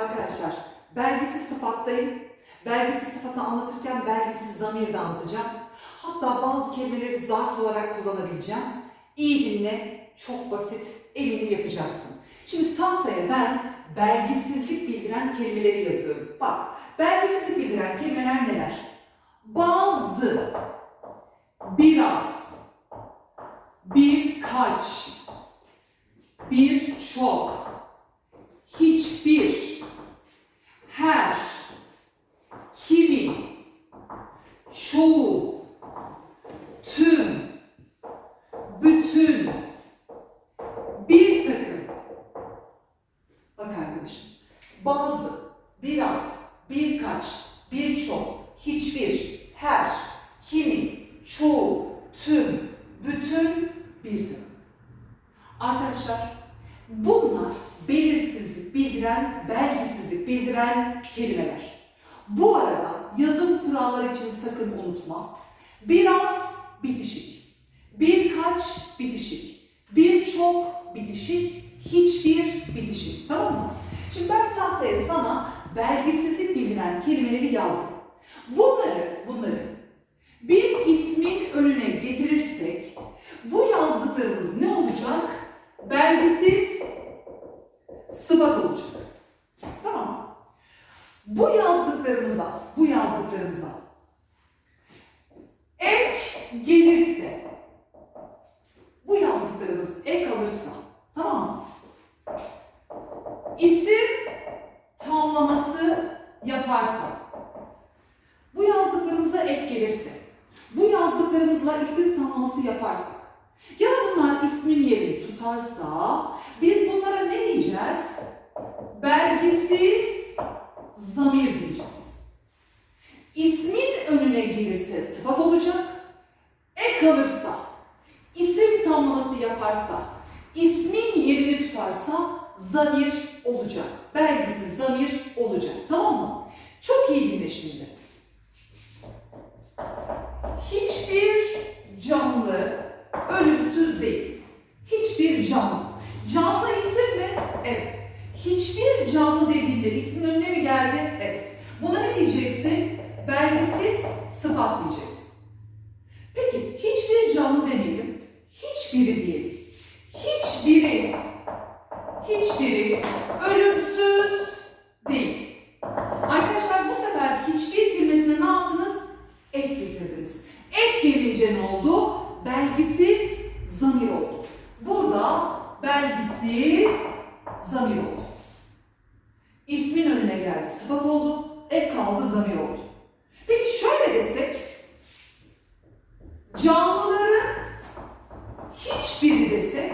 Arkadaşlar belgisiz sıfattayım. Belgisiz sıfatı anlatırken belgisiz zamiri de anlatacağım. Hatta bazı kelimeleri zarf olarak kullanabileceğim. İyi dinle, çok basit, eminim yapacaksın. Şimdi tahtaya ben belgisizlik bildiren kelimeleri yazıyorum. Bak, belgisizlik bildiren kelimeler neler? Bazı, biraz, birkaç, birçok, hiçbir, her, kimi, çoğu, tüm, bütün, bir takım. Bak arkadaşım, bazı, biraz, birkaç, birçok, hiçbir, her, kimi, çoğu, tüm, bütün, bir. Arkadaşlar, bunlar belirsizlik bildiren, belgisizlik bildiren kelimeler. Bu arada yazım kuralları için sakın unutma. Biraz bitişik, birkaç bitişik, birçok bitişik, hiçbir bitişik. Tamam mı? Şimdi ben tahtaya sana belgisizlik bildiren kelimeleri yazdım. Bunları, bunları bir ismin önüne getirirsek bu yazdıklarımız ne olacak? Belgisiz sıfat olacak. Tamam mı? Bu yazdıklarımıza, bu yazdıklarımıza ek gelirse, bu yazdıklarımız ek alırsa, tamam mı? İsim tamlaması yaparsa, bu yazdıklarımıza ek gelirse, bu yazdıklarımızla isim tamlaması yaparsak, ya da bunlar ismin yerini tutarsa, biz bunlara ne diyeceğiz? Belgisiz zamir diyeceğiz. İsmin önüne gelirse sıfat olacak, ek alırsa, isim tamlaması yaparsa, ismin yerini tutarsa zamir olacak. Belgisiz zamir olacak. Tamam mı? Çok iyi dinle şimdi. Hiçbir canlı ölümsüz değil. Hiçbir canlı. Canlı isim mi? Evet. Hiçbir canlı dediğinde ismin önüne mi geldi? Evet. Buna ne diyeceksin? Belgisiz sıfat diyeceksin. Peki hiçbir canlı demeyelim. Hiçbiri diyelim. Hiçbiri, hiçbiri ölümsüz değil. Arkadaşlar bu sefer hiçbir kelimesine ne yaptınız? Ek getirdiniz. Ek gelince ne oldu? Belgisiz zamir oldu. Burada belgisiz zamir oldu. İsmin önüne geldi, sıfat oldu. Ek kaldı, zamir oldu. Peki şöyle desek, canlıların hiçbiri desek,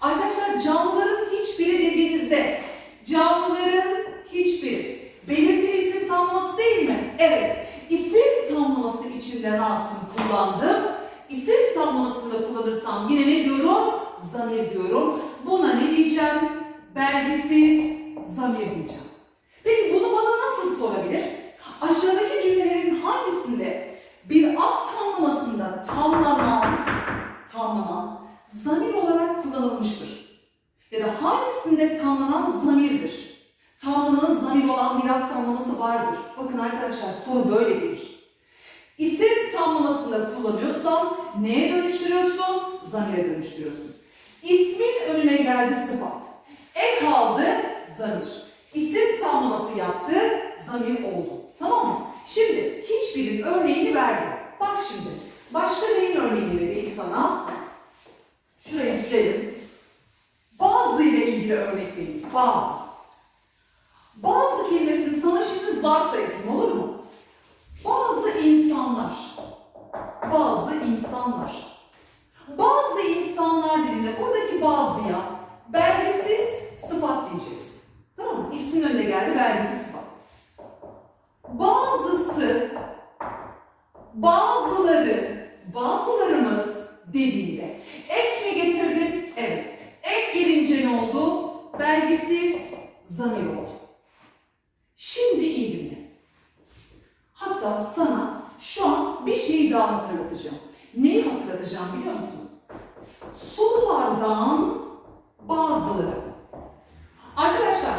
arkadaşlar canlıların hiçbiri dediğinizde, canlıların hiçbiri, belirtili isim tamlaması değil mi? Evet, isim tamlaması içinde ne yaptım, kullandım. İsim tamlamasında kullanırsam yine ne diyorum? Zamir diyorum. Buna ne diyeceğim? Belgisiz zamir diyeceğim. Peki bunu bana nasıl sorabilir? Aşağıdaki cümlelerin hangisinde bir ad tamlamasında tamlanan, tamlanan zamir olarak kullanılmıştır? Ya da hangisinde tamlanan zamirdir? Tamlanan zamir olan bir ad tamlaması vardır. Bakın arkadaşlar soru böyle gelir. İsim tamlamasında kullanıyorsan neye dönüştürüyorsun? Zamire dönüştürüyorsun. İsmin önüne geldi sıfat. Ek aldı zamir. İsim tamlaması yaptı, zamir oldu. Tamam mı? Şimdi hiçbirinin örneğini verdim. Bak şimdi. Başka neyin örneğini vereyim sana? Şurayı silelim. Bazı ile ilgili örnek vereyim. Bazı. Bazı kelimesini sana şimdi zarfla yapayım olur mu? Bazı insanlar. Bazı insanlar. Bazı insanlar dediğinde buradaki bazıya belgesiz sıfat diyeceğiz. Tamam mı? İsmin önüne geldi belgesiz sıfat. Bazısı, bazıları, bazılarımız dediğinde ek mi getirdin? Evet. Ek gelince ne oldu? Belgesiz zamir oldu. Şimdi iyi dinle. Hatta sana şu an bir şeyi daha hatırlatacağım. Neyi hatırlatacağım biliyor musun? Sorulardan bazıları. Arkadaşlar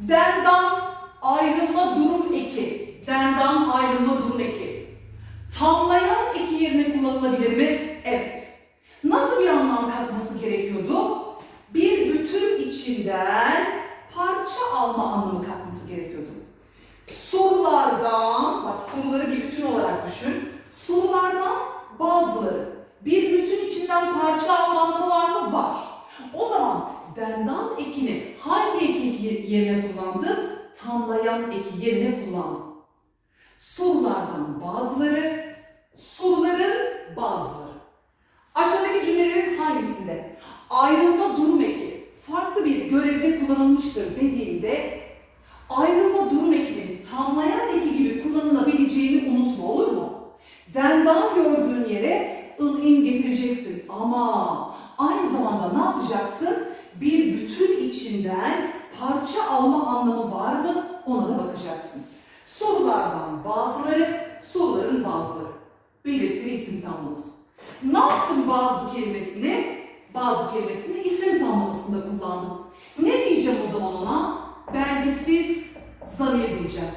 Dendan ayrılma durum eki. Dendan ayrılma durum eki. Tamlayan eki yerine kullanılabilir mi? Evet. Nasıl bir anlam katması gerekiyordu? Bir bütün içinden parça alma anlamı katması gerekiyordu. Sorulardan, bak soruları bir bütün olarak düşün. Sorulardan bazıları bir bütün içinden parça alma anlamı var mı? Var. O zaman dendan ekini hangi eki yerine kullandın? Tamlayan eki yerine kullandın. Sorulardan bazıları, soruların bazıları. Aşağıdaki cümlelerin hangisinde ayrılma durum eki farklı bir görevde kullanılmıştır dediğinde ayrılma durum ekinin tamlayan eki gibi kullanılabileceğini unutma olur mu? Dendan gördüğün yere ıl in getireceksin ama aynı zamanda ne yapacaksın? Bir bütün içinden parça alma anlamı var mı? Ona da bakacaksın. Sorulardan bazıları, soruların bazıları. Belirtili isim tamlaması. Ne yaptım bazı kelimesini? Bazı kelimesini isim tamlamasında kullandım. Ne diyeceğim o zaman ona? Belgisiz zamir diyeceğim.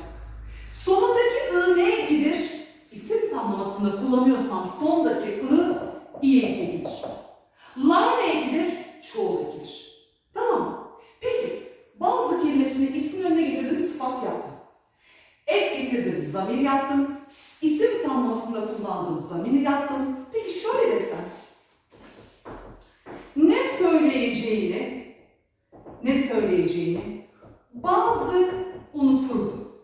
Sonundaki ı ne ekidir? İsim tamlamasında kullanıyorsam sondaki ı i ekidir. La ne ekidir? Çoğul ekidir. Tamam mı? Peki bazı kelimesini ismin önüne getirdim sıfat yaptım. Ek getirdim zamir yaptım. İsim kullandığım zamir yaptım. Peki şöyle desem. Ne söyleyeceğini, ne söyleyeceğini bazı unuturdu.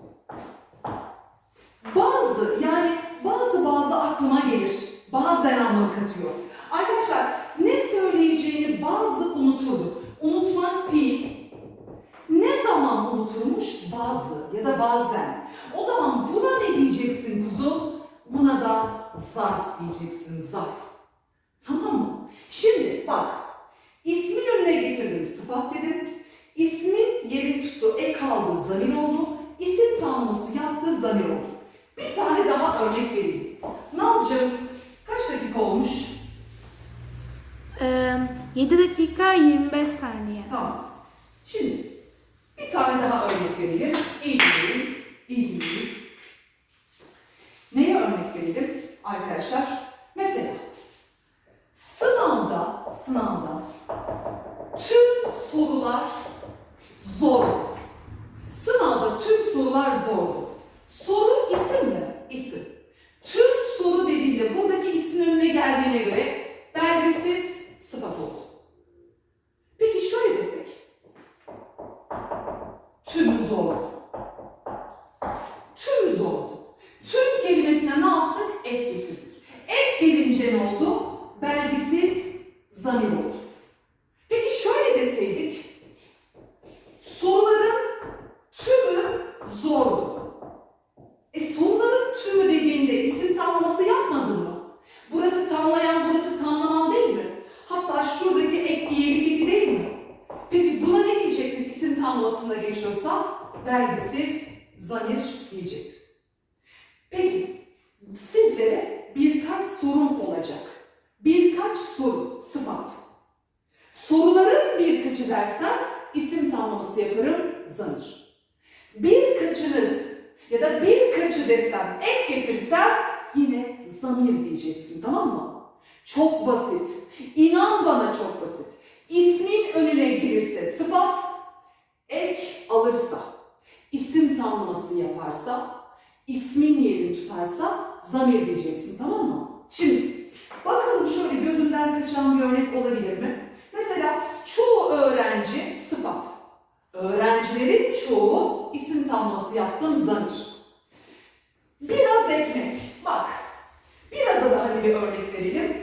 Bazı yani bazı bazı aklıma gelir. Bazen anlam katıyor. Arkadaşlar ne söyleyeceğini bazı unuturdu. Unutmak fiil. Ne zaman unuturmuş? Bazı ya da bazen. Zarf diyeceksin, zarf. Tamam mı? Şimdi bak, ismin önüne getirdim, sıfat dedim. İsmin yerini tuttu, ek aldı, zamir oldu. İsim tanımlaması yaptı, zamir oldu. Bir tane daha örnek vereyim. Nazcığım, kaç dakika olmuş? Ee, 7 dakika 25 saniye. Tamam. Şimdi bir tane daha örnek verelim. İyi dinleyin. İyi dinleyin. Neye örnek verelim arkadaşlar? Mesela sınavda, sınavda tüm sorular zor. Sınavda tüm sorular zordu. Soru isim mi? İsim. Tüm soru dediğinde buradaki ismin önüne geldiğine göre belgesiz sıfat oldu. Peki şöyle desek. Tüm zor. Tüm zordu. Tüm kelimesine ne yaptık? Ek getirdik. Ek gelince ne oldu? Belgisiz zamir oldu. Peki şöyle deseydik. Soruların tümü zordu. E soruların tümü dediğinde isim tamlaması yapmadın mı? Burası tamlayan, burası tamlaman değil mi? Hatta şuradaki ek iyilik değil mi? Peki buna ne diyecektin isim tamlamasında geçiyorsa? Belgisiz zamir diyecektin. Peki sizlere birkaç sorum olacak. Birkaç soru, sıfat. Soruların birkaçı dersen isim tamlaması yaparım zamir. Birkaçınız ya da birkaçı desem ek getirsem zamir diyeceksin tamam mı? Çok basit. İnan bana çok basit. İsmin önüne gelirse sıfat, ek alırsa, isim tamlaması yaparsa, ismin yerini tutarsa zamir diyeceksin tamam mı? Şimdi bakalım şöyle gözünden kaçan bir örnek olabilir mi? Mesela çoğu öğrenci sıfat. Öğrencilerin çoğu isim tamlaması yaptığım zamir. Biraz ekmek. Bak. Da hani bir örnek verelim.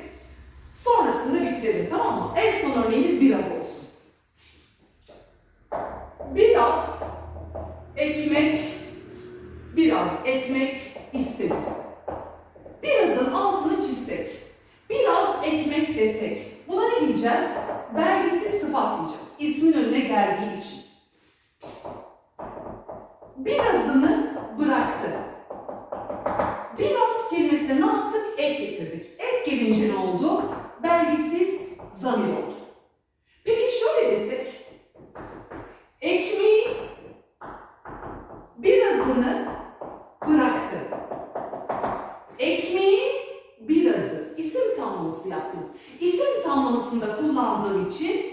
Sonrasında bitirelim tamam mı? En son örneğimiz biraz olsun. Biraz ekmek, biraz ekmek istedim. Birazın altını çizsek, biraz ekmek desek, buna ne diyeceğiz? Belgesiz sıfat diyeceğiz. İsmin önüne geldiği için. Ekmeğin birazı. İsim tamlaması yaptım. İsim tamlamasında kullandığım için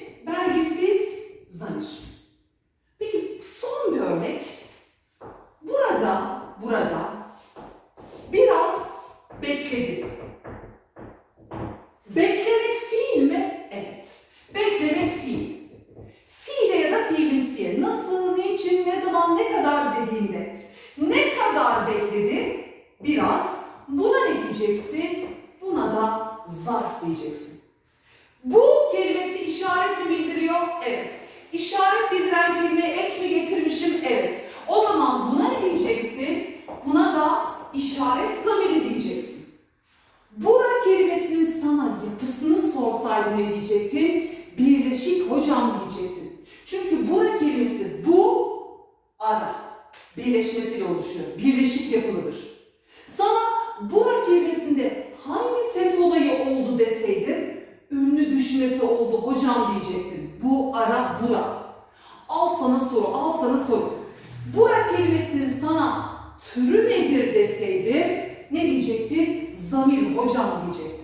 sorsaydım ne diyecektin? Birleşik hocam diyecektin. Çünkü bura kelimesi bu ara birleşmesiyle oluşuyor. Birleşik yapılıdır. Sana bura kelimesinde hangi ses olayı oldu deseydim ünlü düşmesi oldu hocam diyecektin. Bu ara bura. Al sana soru, al sana soru. Bura kelimesinin sana türü nedir deseydim ne diyecektin? Zamir hocam diyecektin.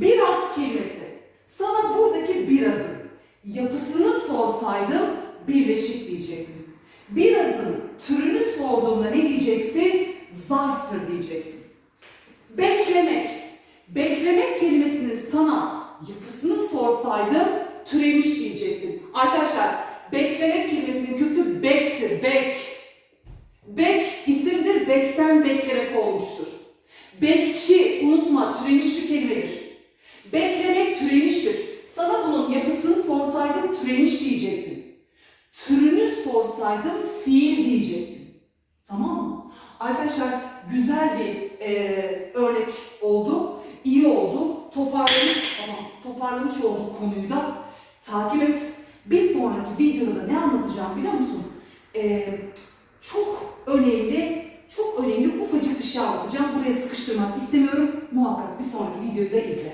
Biraz kelimesi. Sana buradaki birazın yapısını sorsaydım birleşik diyecektim. Birazın türünü sorduğumda ne diyeceksin? Zarftır diyeceksin. Beklemek. Beklemek kelimesinin sana yapısını sorsaydım türemiş diyecektim. Arkadaşlar beklemek kelimesinin kökü bektir. Bek. Bek isimdir. Bekten beklemek olmuştur. Bekçi unutma türemiş bir kelimedir. Beklemek türemiştir. Sana bunun yapısını sorsaydım türemiş diyecektim. Türünü sorsaydım fiil diyecektim. Tamam mı? Arkadaşlar güzel bir e, örnek oldu. İyi oldu. Toparlamış, tamam, toparlamış olduk konuyu da. Takip et. Bir sonraki videoda ne anlatacağım biliyor musun? E, çok önemli, çok önemli ufacık bir şey anlatacağım. Buraya sıkıştırmak istemiyorum. Muhakkak bir sonraki videoyu da izle.